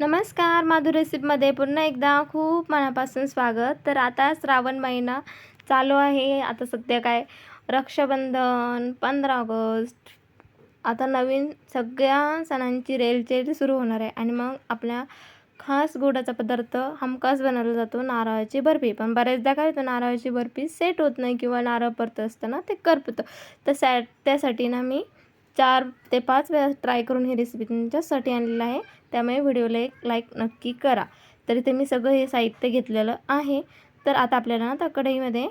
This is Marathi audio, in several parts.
नमस्कार माधुर रेसिपीमध्ये पुन्हा एकदा खूप मनापासून स्वागत. तर आता श्रावण महिना चालू आहे. आता सध्या काय? रक्षाबंधन पंधरा ऑगस्ट. आता नवीन सगळ्या सणांची रेलचेल सुरू होणार आहे. आणि मग आपल्या खास गोडाचा पदार्थ हमखास बनवला जातो नारळाची बर्फी. पण बऱ्याचदा काय होतं नारळाची बर्फी सेट होत नाही किंवा नारळ परत असतं ते करपतं. तर सॅ त्यासाठी ना मी चार ते पाच वेळा ट्राय करून ही रेसिपी तुमच्यासाठी आणलेलं आहे. त्यामुळे व्हिडिओला एक लाईक नक्की करा. तर इथे मी सगळं हे साहित्य घेतलेलं आहे. तर आता आपल्याला ना त्या कढईमध्ये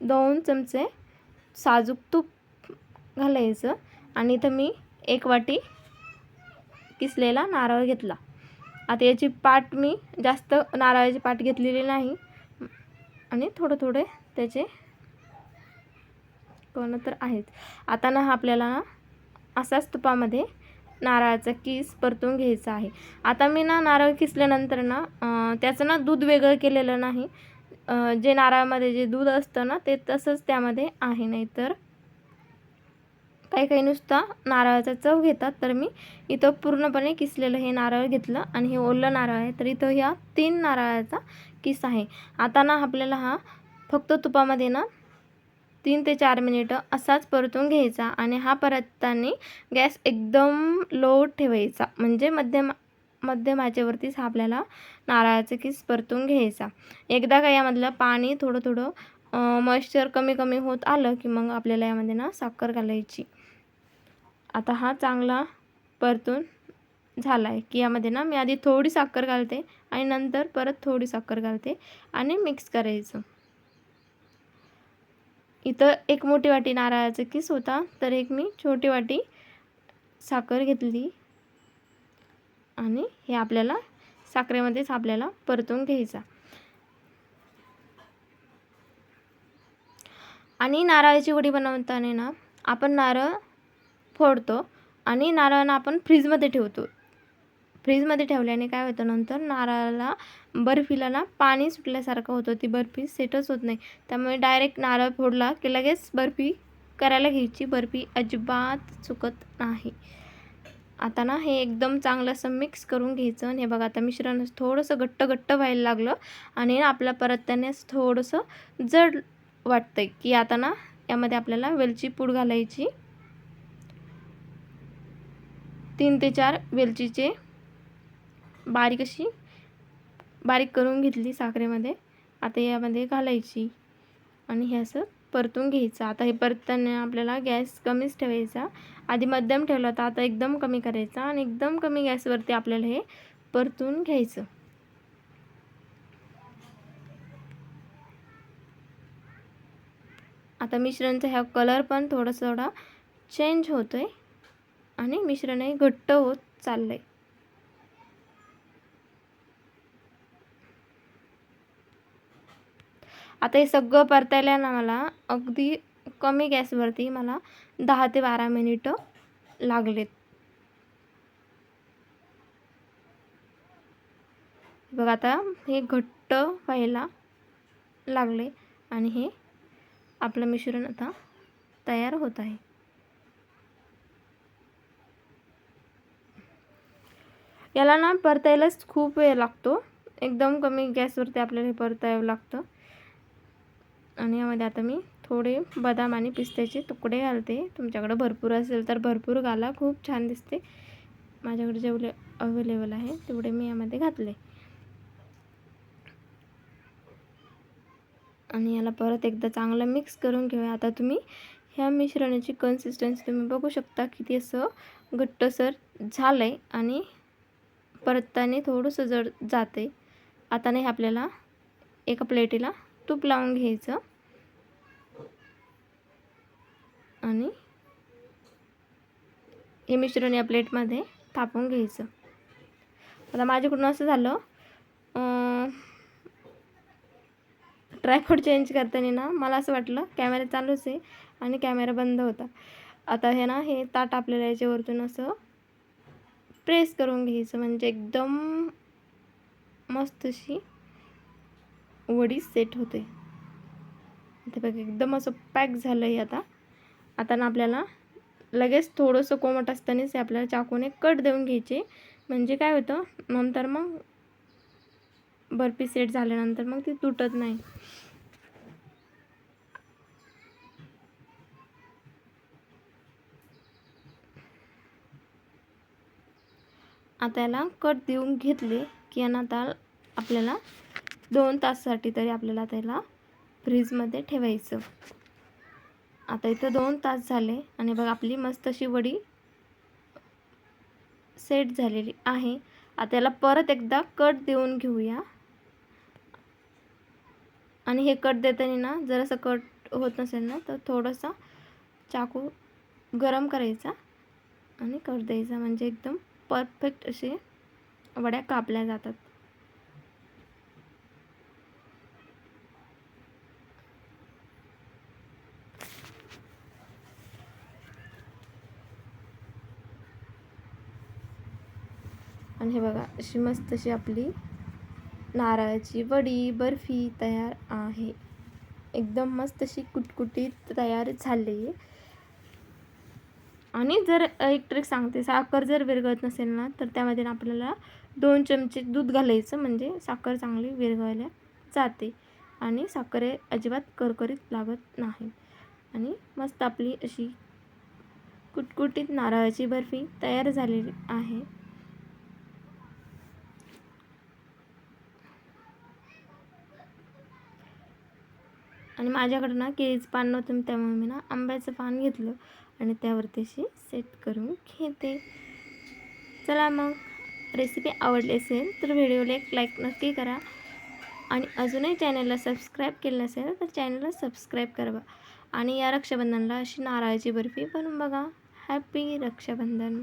दोन चमचे साजूक तूप घालायचं. आणि इथं मी एक वाटी किसलेला नारळ घेतला. आता याची पाट मी जास्त नारळाची पाट घेतलेली नाही. आणि थोडं थोडे त्याचे कोण तर आहेच. आता ना आपल्याला ना असाच तुपामध्ये नारळाचा किस परतून घ्यायचा आहे. आता मी ना नारळ किसल्यानंतर ना त्याचं ना दूध वेगळं केलेलं नाही. जे नारळामध्ये जे दूध असतं ना ते तसंच त्यामध्ये आहे. नाही तर काही काही नुसता नारळाचा चव घेतात. तर मी इथं पूर्णपणे किसलेलं हे नारळ घेतलं आणि हे ओलं नारळ आहे. तर इथं ह्या तीन नारळाचा किस आहे. आता ना आपल्याला हा फक्त तुपामध्ये ना तीन ते चार मिनिटं असाच परतून घ्यायचा आणि हा परतताना गॅस एकदम लो ठेवायचा. म्हणजे मध्यम मध्यम हा आपल्याला नारळाचं किस परतून घ्यायचा. एकदा का यामधलं पाणी थोडं थोडं मॉइश्चर कमी कमी होत आलं की मग आपल्याला यामध्ये ना साखर घालायची. आता हा चांगला परतून झाला आहे की यामध्ये ना मी आधी थोडी साखर घालते आणि नंतर परत थोडी साखर घालते आणि मिक्स करायचं. इथं एक मोठी वाटी नारळाचा किस होता तर एक मी छोटी वाटी साखर घेतली. आणि हे आपल्याला साखरेमध्येच आपल्याला परतून घ्यायचा. आणि नारळाची वडी बनवताना ना आपण नारळ फोडतो आणि नारळांना आपण फ्रीजमध्ये ठेवतो. फ्रीजमध्ये ठेवल्याने काय होतं नंतर नारळाला बर्फीला ना पाणी सुटल्यासारखं होतं. ती बर्फी सेटच होत नाही. त्यामुळे डायरेक्ट नारळ फोडला की लगेच बर्फी करायला घ्यायची. बर्फी अजिबात चुकत नाही. आता ना हे एकदम चांगलं असं मिक्स करून घ्यायचं आणि हे बघा आता मिश्रण थोडंसं घट्ट घट्ट व्हायला लागलं आणि आपल्या परत त्याने थोडंसं जड वाटतंय की आता ना यामध्ये आपल्याला वेलची पूड घालायची. तीन ते चार वेलचीचे बारीक अशी बारीक करून घेतली साखरेमध्ये. आता यामध्ये घालायची आणि हे असं परतून घ्यायचं. आता हे परतताना आपल्याला गॅस कमीच ठेवायचा. आधी मध्यम ठेवला होता आता एकदम कमी करायचा आणि एकदम कमी गॅसवरती आपल्याला हे परतून घ्यायचं. आता मिश्रणचा ह्या कलर पण थोडा थोडा चेंज होतो आहे आणि मिश्रणही घट्ट होत चाललं आहे आता हे सगळं परतायला ना मला अगदी कमी गॅसवरती मला दहा ते बारा मिनिटं लागलेत. बघ आता हे घट्ट व्हायला लागले आणि हे आपलं मिश्रण आता तयार होत आहे. याला ना परतायलाच खूप वेळ लागतो. एकदम कमी गॅसवरती आपल्याला हे परतावं लागतं. आणि यामध्ये आता मी थोडे बदाम आणि पिस्त्याचे तुकडे घालते. तुमच्याकडे भरपूर असेल तर भरपूर घाला. खूप छान दिसते. माझ्याकडे जेवढे अवेलेबल आहे तेवढे मी यामध्ये घातले. आणि याला परत एकदा चांगलं मिक्स करून घेऊया. आता तुम्ही ह्या मिश्रणाची कन्सिस्टन्सी तुम्ही बघू शकता किती असं घट्टसर झालं आहे आणि परताने थोडंसं जड जाते आता नाही आपल्याला एका प्लेटीला तूप लावून घ्यायचं. आणि हे मिश्रण या प्लेटमध्ये थापून घ्यायचं. आता माझ्याकडून असं झालं ट्रायफॉड चेंज करताना ना मला असं वाटलं कॅमेरा चालूच आहे आणि कॅमेरा बंद होता. आता हे ना हे ताट आपल्याला याच्यावरतून असं प्रेस करून घ्यायचं म्हणजे एकदम मस्त अशी वडी सेट होते. ते बघा एकदम असं पॅक झालं आहे आता. आता ना आपल्याला लगेच थोडंसं कोमट असतानाच आपल्याला चाकूने कट देऊन घ्यायचे. म्हणजे काय होतं नंतर मग बर्फी सेट झाल्यानंतर मग ती तुटत नाही. आता याला कट देऊन घेतले की यांना आता आपल्याला दोन तासासाठी तरी आपल्याला त्याला फ्रीजमध्ये ठेवायचं. आता इथं दोन तास झाले आणि बघ आपली मस्त अशी वडी सेट झालेली आहे. आता याला परत एकदा कट देऊन घेऊया. आणि हे कट देताना ना जर असं कट होत नसेल ना तर थोडंसं चाकू गरम करायचा आणि कट द्यायचा. म्हणजे एकदम परफेक्ट असे वड्या कापल्या जातात. आणि हे बघा अशी मस्त अशी आपली नारळाची वडी बर्फी तयार आहे. एकदम मस्त अशी कुटकुटीत तयार झाली. आहे आणि जर एक ट्रिक सांगते साखर जर विरघळत नसेल ना तर त्यामध्ये आपल्याला दोन चमचे दूध घालायचं म्हणजे साखर चांगली विरघळल्या जाते. आणि साखर हे अजिबात करकरीत लागत नाही. आणि मस्त आपली अशी कुटकुटीत नारळाची बर्फी तयार झालेली आहे. आणि माझ्याकडं ना केळीचं पान नव्हतं त्यामुळे मी ना आंब्याचं पान घेतलं आणि त्यावरती अशी सेट करून घेते. चला मग रेसिपी आवडली असेल तर व्हिडिओला एक लाईक नक्की करा. आणि अजूनही चॅनलला सबस्क्राईब केलं नसेल तर चॅनलला सबस्क्राईब करा आणि या रक्षाबंधनला अशी नारळाची बर्फी बनवून बघा. हॅपी रक्षाबंधन.